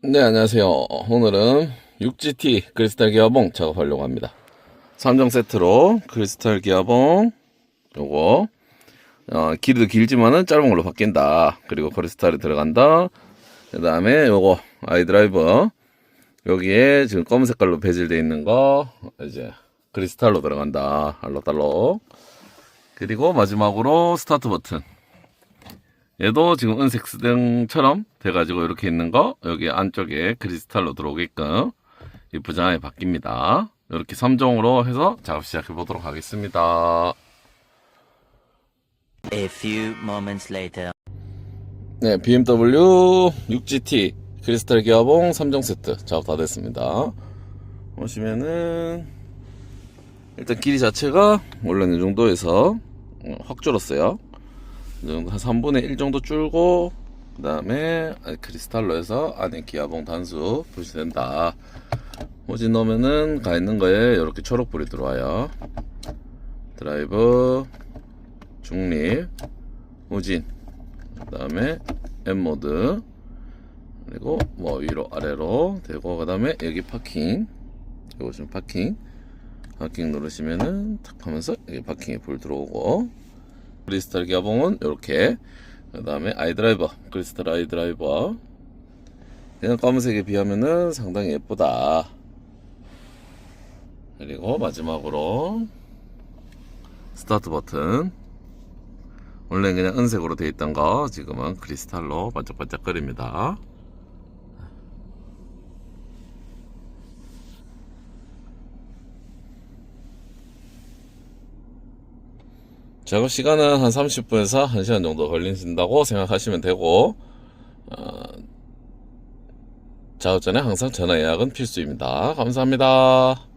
네, 안녕하세요. 오늘은 6GT 크리스탈 기어봉 작업하려고 합니다. 3종 세트로 크리스탈 기어봉, 요거, 어, 길이도 길지만은 짧은 걸로 바뀐다. 그리고 크리스탈이 들어간다. 그 다음에 요거, 아이드라이버. 여기에 지금 검은 색깔로 배질되어 있는 거, 이제, 크리스탈로 들어간다. 알록달록. 그리고 마지막으로 스타트 버튼. 얘도 지금 은색 스등처럼 돼가지고 이렇게 있는 거 여기 안쪽에 크리스탈로 들어오게끔 이 부장이 바뀝니다. 이렇게 3종으로 해서 작업 시작해 보도록 하겠습니다. A few moments later. 네, BMW 6GT 크리스탈 기어봉 3종 세트 작업 다 됐습니다. 보시면은 일단 길이 자체가 원래는 이 정도에서 어, 확 줄었어요. 이 정도 한 3분의 1 정도 줄고 그 다음에 크리스탈로 해서 안에 기아봉 단수 표시된다. 호진 넣으면은 가 있는 거에 이렇게 초록불이 들어와요. 드라이브, 중립, 후진, 그 다음에 M모드, 그리고 뭐 위로 아래로 되고, 그 다음에 여기 파킹, 여기 보시면 파킹, 파킹 누르시면은 탁 하면서 여기 파킹에 불 들어오고, 크리스탈 기아봉은 이렇게, 그 다음에 아이드라이버, 크리스탈 아이드라이버, 그냥 검은색에 비하면은 상당히 예쁘다. 그리고 마지막으로 스타트 버튼. 원래 그냥 은색으로 되어 있던 거 지금은 크리스탈로 반짝반짝 거립니다. 작업 시간은 한 30분에서 1시간 정도 걸린다고 생각하시면 되고 어, 작업 전에 항상 전화 예약은 필수입니다. 감사합니다.